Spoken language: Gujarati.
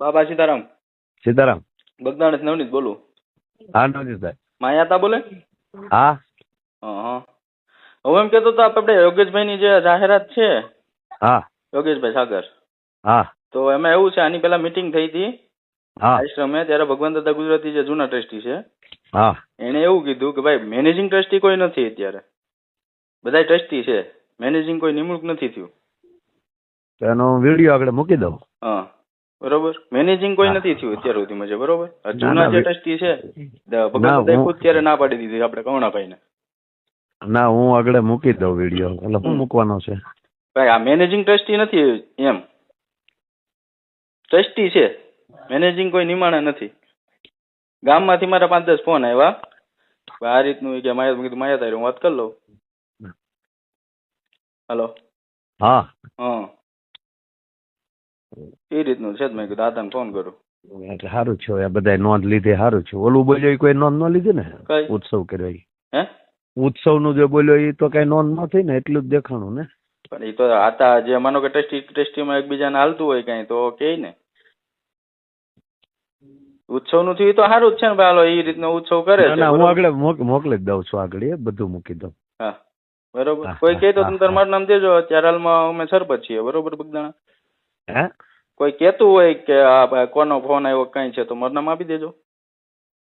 બાબા સીતારામ. સીતારામ. બગદાણ નવનીત બોલું. હા નવજીતભાઈ માયાતા બોલે? હા. હા હવે એમ કેતો તો આપણે યોગેશભાઈની જે જાહેરાત છે હા. યોગેશભાઈ સાગર. હા. તો એમાં એવું છે આની પેલા મીટિંગ થઈ હતી. આશ્રમે ત્યારે ભગવાન દાદા ગુજરાતી જે જૂના ટ્રસ્ટી છે હા. એણે એવું કીધું કે ભાઈ મેનેજિંગ ટ્રસ્ટી કોઈ નથી અત્યારે. બધા ટ્રસ્ટી છે. મેનેજિંગ કોઈ નિમણૂક નથી થયું. એનો વીડિયો આગળ મૂકી દઉં. હા. બરોબર? મેનેજિંગ કોઈ નથી થયું અત્યાર સુધીમાં છે બરોબર? આ જૂના જે ટ્રસ્ટી છે ભગવાન ખુદ ત્યારે ના પાડી દીધી આપણે કરુણાભાઈને ના હું આગળ મૂકી દઉં વીડિયો. એટલે હું મૂકવાનો છે. ભાઈ આ મેનેજિંગ ટ્રસ્ટી નથી એમ. ટ્રસ્ટી છે. મેનેજિંગ કોઈ નિમાણે નથી. ગામમાંથી મારા પાંચ દસ ફોન આવ્યા. ભાઈ આ રીતનું કે માયા કીધું માયા તારી હું વાત કરી લઉં. હલો. હા. હા એ રીતનું છે જ મેં કીધું. દાદાને ફોન કરું એટલે સારું છે આ બધા નોંધ લીધી સારું છે. ઓલું બોલ્યો એ કોઈ નોંધ ન લીધી ને? ઉત્સવ કર્યો હે હે? ઉત્સવનું જે બોલ્યો એ તો કઈ નોંધ ન થઈ ને એટલું જ દેખાણું ને? પણ એ તો આતા જે માનો કે ટેસ્ટી ટ્રસ્ટીમાં એકબીજાને હાલતું હોય કઈ તો કે ને? ઉત્સવનું થયું તો સારું જ છે ને ભાઈ. હાલો એ રીતનો ઉત્સવ કરે છે. ના હું આગળ મોકલી દઉં છું આગળ એ બધું મૂકી દઉં. હા બરોબર. કોઈ કહે તો તમે તમારું નામ દેજો. અત્યારે હાલમાં અમે સરપંચ છીએ. બરોબર બગદાણા? હે? કોઈ કહેતું હોય કે આ કોનો ફોન આવ્યો, કઈ છે, તો મારું નામ આપી દેજો.